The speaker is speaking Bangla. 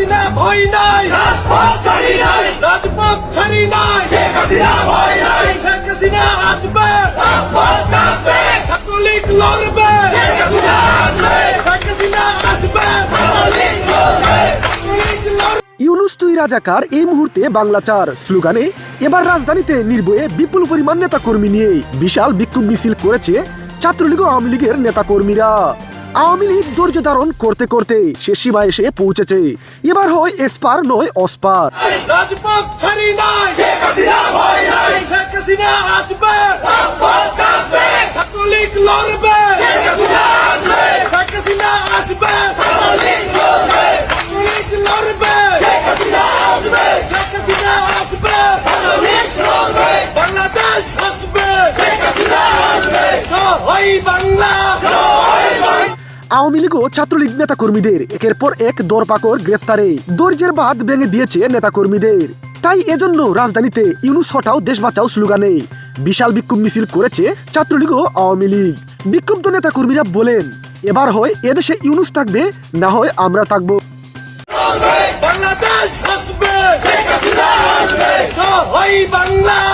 হাসিনা ভয় নাই। রাজপথ ছাড়ি নাই। রাজপথ ছাড়ি নাই। শেখ হাসিনা ভয় নাই। শেখ হাসিনা আসবে। রাজপথ কাঁপবে। ছাত্রলীগ লড়বে। শেখ হাসিনা আসবে। শেখ হাসিনা আসবে। ছাত্রলীগ লড়বে। ইউনুস তুই রাজাকার, এই মুহূর্তে বাংলা চার। স্লোগানে, এবার রাজধানীতে নির্ভয়ে বিপুল পরিমাণ নেতা কর্মী নিয়ে বিশাল বিক্ষোভ মিছিল করেছে ছাত্রলীগ আওয়ামী লীগের নেতা কর্মীরা আওয়ামী লীগ ধৈর্য ধারণ করতে করতে সে সীমা এসে পৌঁছেছে। এবার হয় এসপার নয় অসপার রাজপথ ছাড়ি নাই শেখ হাসিনা ভয় নাই শেখ হাসিনা আসবে রাজপথ কাঁপবে ছাত্রলীগ লড়বে শেখ হাসিনা আসবে শেখ হাসিনা আসবে ছাত্রলীগ লড়বে ছাত্রলীগ লড়বে শেখ হাসিনা আসবে শেখ হাসিনা আসবে ছাত্রলীগ লড়বে বাংলাদেশ আসবে শেখ হাসিনা আসবে জয় বাংলা জয় বাংলা আওয়ামী লীগ ও ছাত্রলীগ নেতা কর্মীদের একের পর এক দরপাকড় গ্রেফতারে। দৈর্যের বাদ ভেঙে দিয়েছে নেতা কর্মীদের তাই এজন্য রাজধানীতে ইউনুস হটাও দেশ বাঁচাও স্লোগানে। বিশাল বিক্ষোভ মিছিল করেছে ছাত্রলীগ ও আওয়ামী লীগ। বিক্ষুব্ধ নেতা কর্মীরা বলেন, এবার হয় এদেশে ইউনুস থাকবে, না হয় আমরা থাকব। বাংলাদেশ বাংলা।